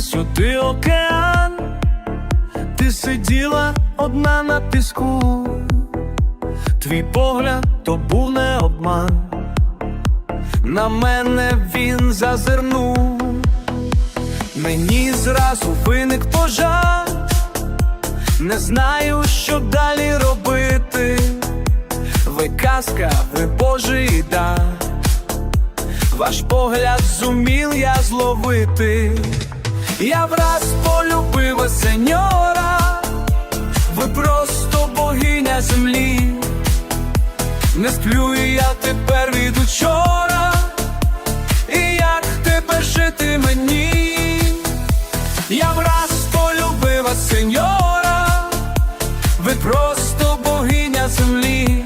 сюди океан, ти сиділа одна на піску, твій погляд то був не обман, на мене він зазирнув, мені зразу виник пожар, не знаю, що далі робити. Ви казка, ви Божий дар. Ваш погляд зумів я зловити, я враз полюбив вас, сеньора, ви просто богиня землі, не сплю я тепер від учора, і як тепер жити мені, я враз полюбив вас, сеньора, ви просто богиня землі.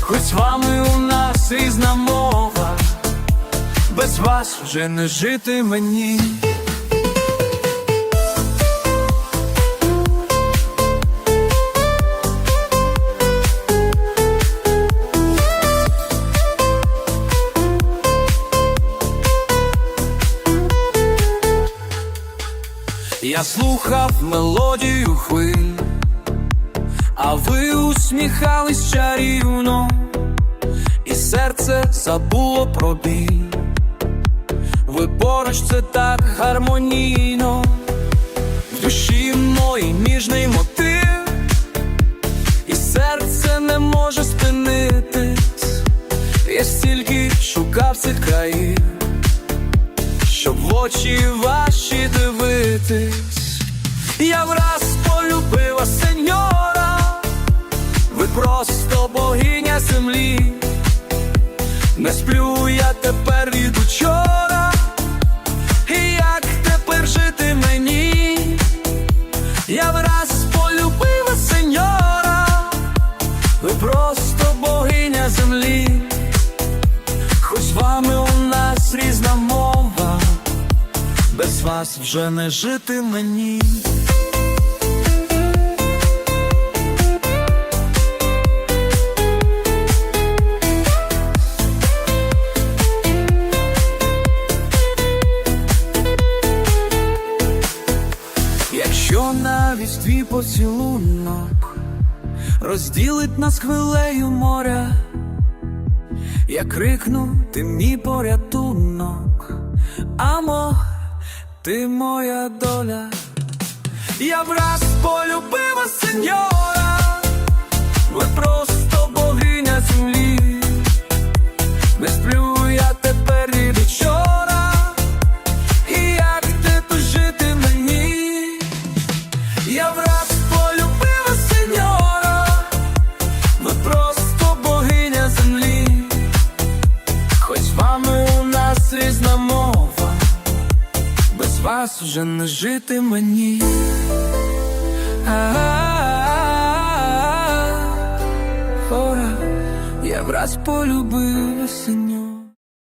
Хоч з вами у нас різна мова, без вас вже не жити мені. Я слухав мелодію хвиль, а ви усміхались чарівно, і серце забуло про біль. Ви поруч це так гармонійно, в душі мої ніжний мотив, і серце не може спинитись. Я стільки шукав цих країв, очі ваші дивитись. Я враз полюбила сеньора, ви просто богиня землі, не сплю я тепер від учора, і як тепер жити мені, я враз полюбила сеньора, ви просто богиня землі, вас вже не жити мені. Якщо навіть твій поцілунок розділить нас хвилею моря, я крикну, ти мій порятунок, амо, ти моя доля, я враз полюбила сеньора, ви просто вас вже не жити мені. Я враз полюбила сеньора.